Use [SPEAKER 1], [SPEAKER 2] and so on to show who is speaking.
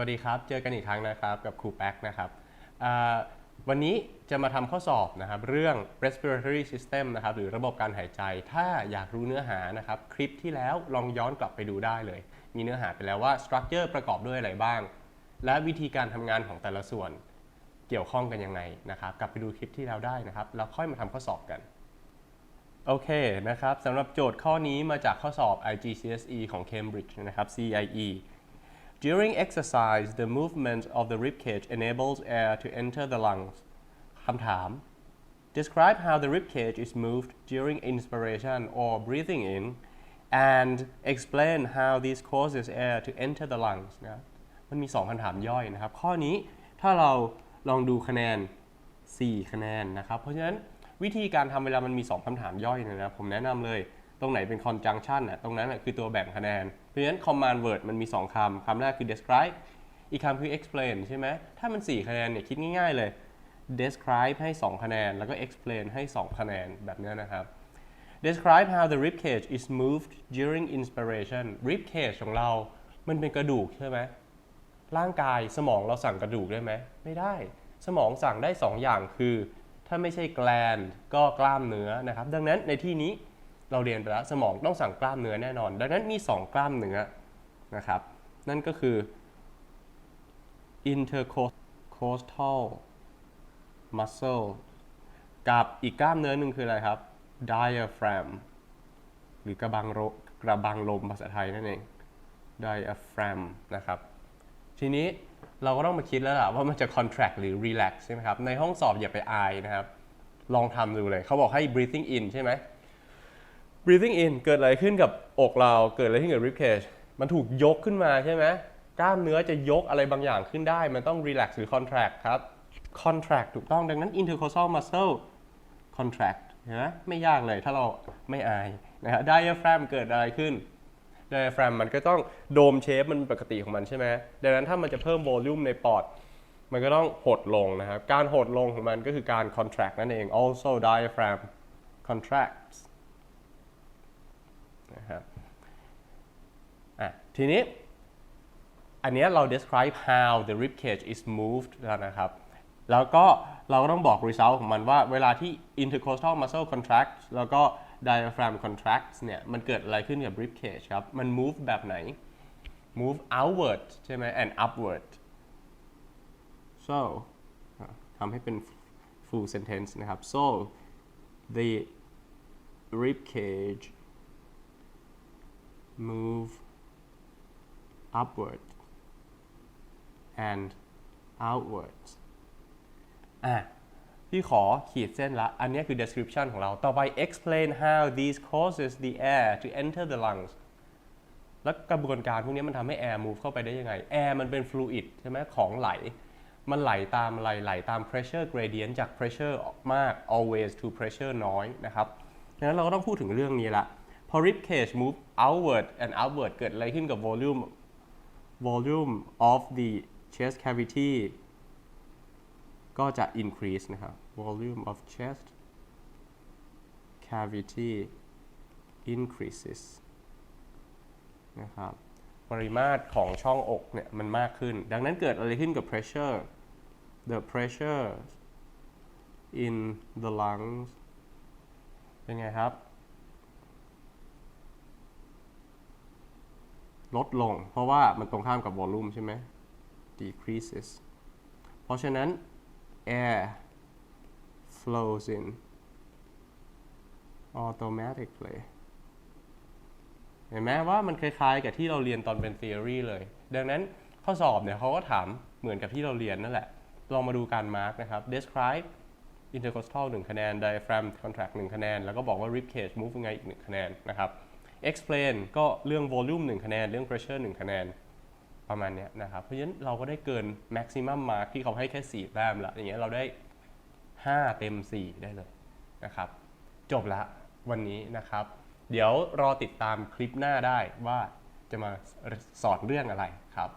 [SPEAKER 1] วัสดีครับ เจอกันอีกครั้งนะครับกับครูแป๊กนะครับวันนี้จะมาทำข้อสอบนะครับเรื่อง respiratory system นะครับหรือระบบการหายใจ ถ้าอยากรู้เนื้อหานะครับคลิปที่แล้วลองย้อนกลับไปดูได้เลย มีเนื้อหาไปแล้วว่า structure ประกอบด้วยอะไรบ้าง และวิธีการทำงานของแต่ละส่วนเกี่ยวข้องกันยังไงนะครับ กลับไปดูคลิปที่แล้วได้นะครับ แล้วค่อยมาทำข้อสอบกัน โอเคนะครับสำหรับโจทย์ข้อนี้มาจากข้อสอบ IGCSE ของ Cambridge นะครับ CIE During exercise the movement of the rib cage enables air to enter the lungs คำถาม Describe how the rib cage is moved during inspiration or breathing in and explain how this causes air to enter the lungs นะครับมันมี 2คำถามย่อยนะครับ ข้อนี้ถ้าเราลองดูคะแนน 4 คะแนนนะครับ เพราะฉะนั้นวิธีการทำเวลามันมี 2คำถามย่อยเนยนะผมแนะนำเลย ตรงไหนเป็น conjunction น่ะตรงนั้นน่ะคือตัวแบ่งคะแนน เพราะฉะนั้น command word มันมี 2คำคำแรกคือ describe อีกคำคือ explain ใช่ไหมถ้ามัน 4 คะแนนเนี่ยคิดง่ายๆเลย describe ให้ 2 คะแนน แล้วก็ explain ให้ 2 คะแนนแบบนี้นะครับ describe how the rib cage is moved during inspiration rib cage ของเรา มันเป็นกระดูกใช่ไหมร่างกายสมองเราสั่งกระดูกได้ไหม ไม่ได้ สมองสั่งได้ 2 อย่างคือ ถ้าไม่ใช่แกลนก็กล้ามเนื้อนะครับ ดังนั้นในที่นี้ เราเรียนไปแล้วสมองต้องสั่งกล้ามเนื้อแน่นอน ดังนั้นมี 2 กล้ามเนื้อนะครับ นั่นก็คือ intercostal muscle กับอีกกล้ามเนื้อหนึ่งคืออะไรครับ diaphragm หรือกระบังโรกระบังลมภาษาไทยนั่นเอง diaphragm นะครับ ทีนี้เราก็ต้องมาคิดแล้วล่ะว่ามันจะ contract หรือ relax ใช่ไหมครับ ในห้องสอบอย่าไปอายนะครับ ลองทำดูเลย เขาบอกให้ breathing in ใช่ไหม breathing in เกิดอะไรขึ้นกับอกเรา เกิดอะไรขึ้นกับ rib cage มันถูกยกขึ้นมาใช่ไหมกล้ามเนื้อจะยกอะไรบางอย่างขึ้นได้ มันต้อง relax หรือ contract ครับ contract ถูกต้องดังนั้น intercostal muscle contract เห็นไหมไม่ยากเลยถ้าเราไม่อายนะครับ diaphragm เกิดอะไรขึ้น diaphragm มันก็ต้องโดมเชฟมันเป็นปกติของมันใช่ไหมดังนั้นถ้ามันจะเพิ่มโวลูมในปอดมันก็ต้องหดลงนะครับ การหดลงของมันก็คือการ contract นั่นเอง also diaphragm contracts นะครับอะทีนี้ อันนี้เรา describe how the rib cage is moved แล้วนะครับ แล้วก็เราก็ต้องบอก result ของมันว่าเวลาที่ intercostal muscle contracts แล้วก็ diaphragm contracts เนี่ย มันเกิดอะไรขึ้นกับ rib cage ครับ มัน move แบบไหน move outward ใช่ไหม and upward so ทำให้เป็น full sentence นะครับ so the rib cage move upward and outwards อะพี่ขอขีดเส้นละ อันนี้คือ description ของเรา ต่อไป explain how these causes the air to enter the lungs แล้วกระบวนการพวกนี้มันทำให้ air move เข้าไปได้ยังไง air มันเป็น fluid ใช่ไหมของไหล มันไหลตามอะไร ไหลตาม pressure gradient จาก pressure มาก always to pressure น้อยนะครับดังนั้นเราก็ต้องพูดถึงเรื่องนี้ละ พอ rib cage move outward and outward เกิดอะไรขึ้นกับ volume volume of the chest cavity ก็จะ increase นะครับ volume of chest cavity increases นะครับปริมาตรของช่องอกเนี่ยมันมากขึ้น ดังนั้นเกิดอะไรขึ้นกับ pressure the pressure in the lungs เป็นไงครับ ลดลง เพราะว่ามันตรงข้ามกับ volume ใช่ไหม decreases เพราะฉะนั้น air flows in automatically เห็นไหมว่ามันคล้ายๆกับที่เราเรียนตอนเป็น theory เลย ดังนั้นข้อสอบเนี่ยเขาก็ถามเหมือนกับที่เราเรียนนั่นแหละ ลองมาดูการมาร์กนะครับ describe intercostal 1 คะแนน diaphragm contract 1 คะแนน แล้วก็บอกว่า rib cage move ยังไงอีก 1 คะแนนนะครับ explain ก็เรื่อง volume 1 คะแนน เรื่อง pressure 1 คะแนนประมาณเนี้ยนะครับ เพราะฉะนั้นเราก็ได้เกิน maximum mark ที่เขาให้แค่ 4 แต้มละอย่างเงี้ยเราได้ 5 เต็ม 4 ได้เลยนะครับ จบละวันนี้นะครับ เดี๋ยวรอติดตามคลิปหน้าได้ว่าจะมาสอนเรื่องอะไรครับ